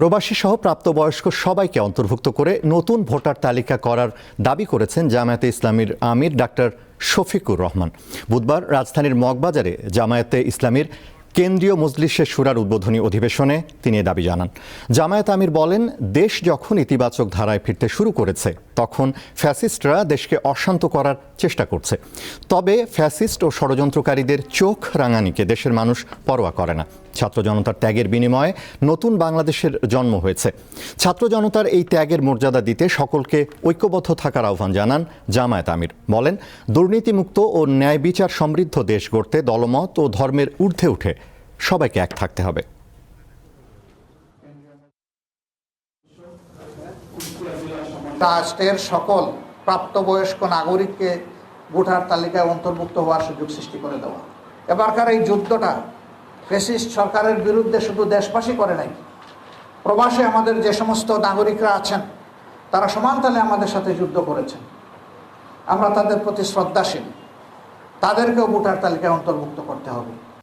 প্রবাসী সহ প্রাপ্তবয়স্ক সবাইকে অন্তর্ভুক্ত করে নতুন ভোটার তালিকা করার দাবি করেছেন জামায়াতে ইসলামীর আমির ডাক্তার শফিকুর রহমান। বুধবার রাজধানীর মগবাজারে জামায়াতে ইসলামীর কেন্দ্রীয় মজলিসের সুরার উদ্বোধনী অধিবেশনে তিনি দাবি জানান। জামায়াত আমির বলেন, দেশ যখন ইতিবাচক ধারায় ফিরতে শুরু করেছে, তখন ফ্যাসিস্টরা দেশকে অশান্ত করার চেষ্টা করছে। তবে ফ্যাসিস্ট ও ষড়যন্ত্রকারীদের চোখ রাঙানিকে দেশের মানুষ পরোয়া করে না। ছাত্র জনতার ত্যাগের বিনিময়ে নতুন বাংলাদেশের জন্ম হয়েছে। ছাত্র জনতার এই ত্যাগের মর্যাদা দিতে সকলকে ঐক্যবদ্ধ থাকার আহ্বান জানান জামায়াত আমির। বলেন, দুর্নীতিমুক্ত ও ন্যায় বিচার সমৃদ্ধ দেশ গড়তে দলমত ও ধর্মের ঊর্ধ্বে উঠে সবাইকে এক থাকতে হবে। রাষ্ট্রের সকল প্রাপ্তবয়স্ক নাগরিককে ভোটার তালিকায় অন্তর্ভুক্ত হওয়ার সুযোগ সৃষ্টি করে দেওয়া। এবারকার এই যুদ্ধটা ফেসিস্ট সরকারের বিরুদ্ধে শুধু দেশবাসী করে নাই, প্রবাসে আমাদের যে সমস্ত নাগরিকরা আছেন, তারা সমান তালে আমাদের সাথে যুদ্ধ করেছেন। আমরা তাদের প্রতি শ্রদ্ধাশীল, তাদেরকেও ভোটার তালিকায় অন্তর্ভুক্ত করতে হবে।